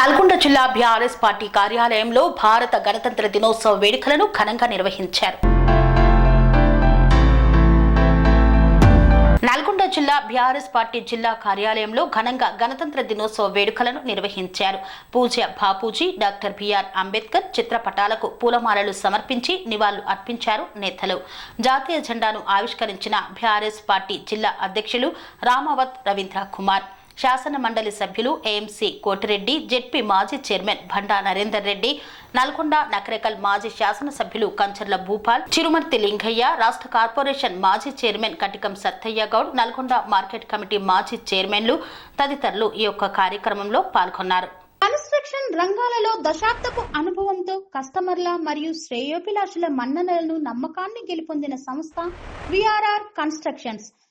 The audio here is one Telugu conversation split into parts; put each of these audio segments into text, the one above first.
నల్గొండ జిల్లా బీఆర్ఎస్ పార్టీ కార్యాలయంలో భారత గణతంత్ర దినోత్సవ వేడుకలను ఘనంగా నిర్వహించారు. నల్గొండ జిల్లా బీఆర్ఎస్ పార్టీ జిల్లా కార్యాలయంలో ఘనంగా గణతంత్ర దినోత్సవ వేడుకలను నిర్వహించారు. పూజ్య బాపూజీ డాక్టర్ బిఆర్ అంబేద్కర్ చిత్రపటాలకు పూలమాలలు సమర్పించి నివాళులు అర్పించారు నేతలు. జాతీయ జెండాను ఆవిష్కరించిన బీఆర్ఎస్ పార్టీ జిల్లా అధ్యక్షులు రామావత్ రవీంద్ర కుమార్. శాసన మండలి సభ్యులు ఏఎంసీ కోటిరెడ్డి జెడ్పీ మాజీ చైర్మన్ భండా నరేందర్ రెడ్డి నల్గొండ నకరేకల్ మాజీ శాసనసభ్యులు కంచర్ల భూపాల్ చిరుమర్తి లింగయ్య రాష్ట్ర కార్పొరేషన్ మాజీ chairman Katikam Sattaiah Goud Nalgonda market committee మాజీ చైర్మన్లు తదితరులు ఈ యొక్క కార్యక్రమంలో పాల్గొన్నారు. కన్స్ట్రక్షన్ రంగాలలో దశాబ్దపు అనుభవంతో కస్టమర్ల మరియు శ్రేయోభిలాషుల మన్ననలను నమ్మకాన్ని గెలుపొందిన సంస్థ VRR constructions.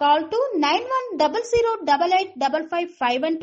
Call to 9100 8855 and